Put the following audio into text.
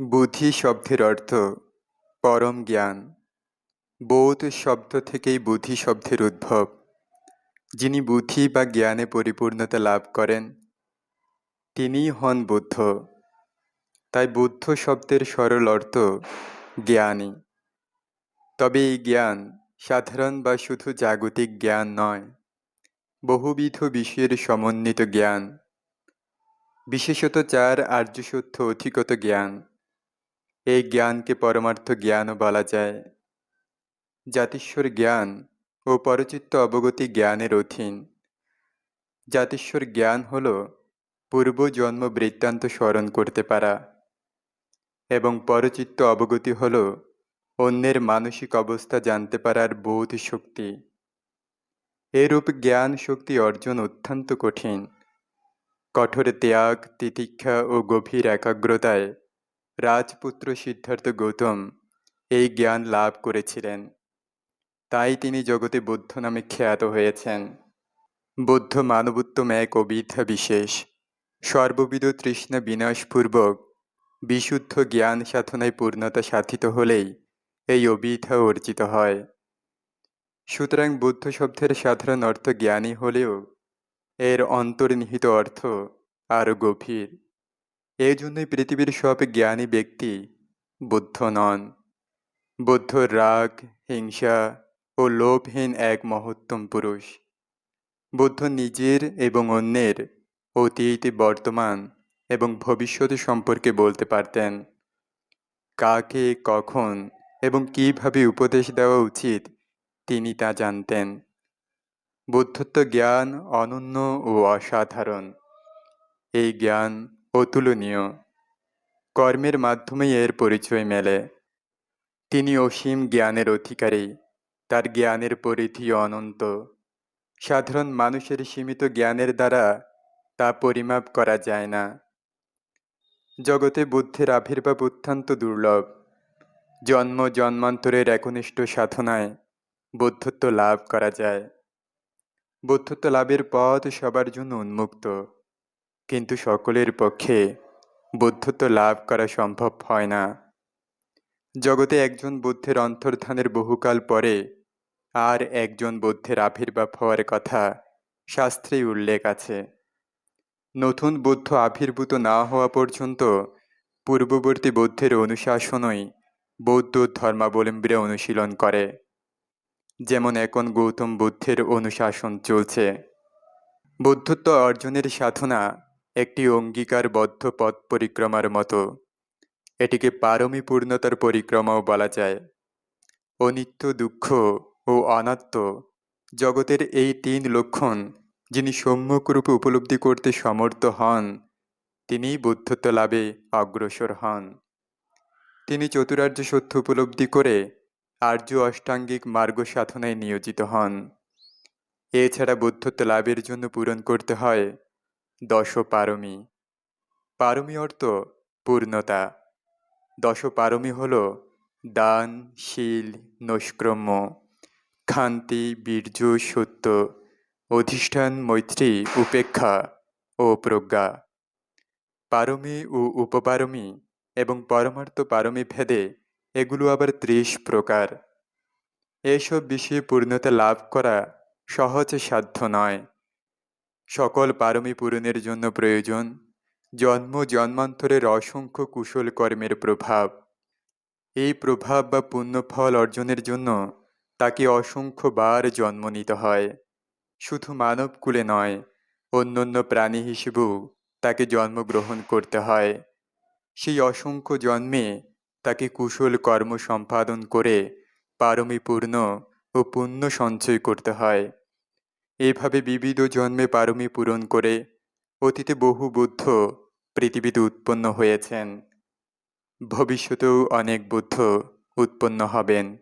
বুদ্ধি শব্দের অর্থ পরম জ্ঞান। বোধ শব্দ থেকেই বুদ্ধি শব্দের উদ্ভব। যিনি বুদ্ধি বা জ্ঞানে পরিপূর্ণতা লাভ করেন, তিনিই হন বুদ্ধ। তাই বুদ্ধ শব্দের সরল অর্থ জ্ঞানী। তবে এই জ্ঞান সাধারণ বা শুধু জাগতিক জ্ঞান নয়, বহুবিধ বিষয়ের সমন্বিত জ্ঞান। বিশেষত চার আর্য সত্য অধিগত জ্ঞান। এই জ্ঞানকে পরমার্থ জ্ঞানও বলা যায়। জাতিস্বর জ্ঞান ও পরচিত্ত অবগতি জ্ঞানের অধীন। জাতিস্বর জ্ঞান হল পূর্বজন্ম বৃত্তান্ত স্মরণ করতে পারা এবং পরচিত্ত অবগতি হল অন্যের মানসিক অবস্থা জানতে পারার বোধ শক্তি। এরূপ জ্ঞান শক্তি অর্জন অত্যন্ত কঠিন। কঠোর ত্যাগ, তিতিক্ষা ও গভীর একাগ্রতায় রাজপুত্র সিদ্ধার্থ গৌতম এই জ্ঞান লাভ করেছিলেন। তাই তিনি জগতে বুদ্ধ নামে খ্যাত হয়েছেন। বুদ্ধ মানবোত্তম এক অবিধা বিশেষ। সর্ববিধ তৃষ্ণা বিনাশপূর্বক বিশুদ্ধ জ্ঞান সাধনায় পূর্ণতা সাধিত হলেই এই অবিধা অর্জিত হয়। সুতরাং বুদ্ধ শব্দের সাধারণ অর্থ জ্ঞানী হলেও এর অন্তর্নিহিত অর্থ আরও গভীর। এই জন্যই পৃথিবীর সব জ্ঞানী ব্যক্তি বুদ্ধ নন। বুদ্ধ রাগ, হিংসা ও লোভহীন এক মহত্তম পুরুষ। বুদ্ধ নিজের এবং অন্যের অতীত, বর্তমান এবং ভবিষ্যৎ সম্পর্কে বলতে পারতেন। কাকে, কখন এবং কীভাবে উপদেশ দেওয়া উচিত তিনি তা জানতেন। বুদ্ধত্ব জ্ঞান অনন্য ও অসাধারণ। এই জ্ঞান অতুলনীয়। কর্মের মাধ্যমেই এর পরিচয় মেলে। তিনি অসীম জ্ঞানের অধিকারী। তার জ্ঞানের পরিধি অনন্ত। সাধারণ মানুষের সীমিত জ্ঞানের দ্বারা তা পরিমাপ করা যায় না। জগতে বুদ্ধের আবির্ভাব অত্যন্ত দুর্লভ। জন্ম জন্মান্তরের একনিষ্ঠ সাধনায় বুদ্ধত্ব লাভ করা যায়। বুদ্ধত্ব লাভের পথ সবার জন্য উন্মুক্ত। কিন্তু সকলের পক্ষে বুদ্ধত্ব লাভ করা সম্ভব হয় না। জগতে একজন বুদ্ধের অন্তর্ধানের বহুকাল পরে আর একজন বুদ্ধের আবির্ভাব হওয়ার কথা শাস্ত্রে উল্লেখ আছে। নতুন বুদ্ধ আবির্ভূত না হওয়া পর্যন্ত পূর্ববর্তী বুদ্ধের অনুশাসনই বৌদ্ধ ধর্মাবলম্বীরা অনুশীলন করে। যেমন এখন গৌতম বুদ্ধের অনুশাসন চলছে। বুদ্ধত্ব অর্জনের সাধনা একটি অঙ্গীকারবদ্ধ পথ পরিক্রমার মতো। এটিকে পারমী পূর্ণতার পরিক্রমাও বলা যায়। অনিত্য দুঃখ ও অনাত্ম জগতের এই তিন লক্ষণ যিনি সম্যকরূপে উপলব্ধি করতে সমর্থ হন তিনি বুদ্ধত্ব লাভে অগ্রসর হন। তিনি চতুরার্য সত্য উপলব্ধি করে আর্য অষ্টাঙ্গিক মার্গ সাধনায় নিয়োজিত হন। এছাড়া বুদ্ধত্ব লাভের জন্য পূরণ করতে হয় দশ পারমী পারমী অর্থ পূর্ণতা। দশ পারমী হল দান, শীল, নৈষ্ক্রম্য ক্ষান্তি বীর্য, সত্য, অধিষ্ঠান, মৈত্রী, উপেক্ষা ও প্রজ্ঞা। পারমী ও উপপারমী এবং পরমার্থ পারমী ভেদে এগুলো আবার ত্রিশ প্রকার। এসব বিষয়ে পূর্ণতা লাভ করা সহজ সাধ্য নয়। সকল পারমী পূরণের জন্য প্রয়োজন। জন্ম জন্মান্তরের অসংখ্য কুশল কর্মের প্রভাব। এই প্রভাব বা পুণ্যফল অর্জনের জন্য তাকে অসংখ্যবার জন্ম নিতে হয়। শুধু মানবকুলে নয়, অন্যান্য প্রাণী হিসেবেও তাকে জন্মগ্রহণ করতে হয়। সেই অসংখ্য জন্মে তাকে কুশল কর্ম সম্পাদন করে পারমীপূর্ণ ও পুণ্য সঞ্চয় করতে হয়। এভাবে বিবিধ জন্মে পারমি পূরণ করে অতীতে বহু বুদ্ধ পৃথিবীতে উৎপন্ন হয়েছেন। ভবিষ্যতেও অনেক বুদ্ধ উৎপন্ন হবেন।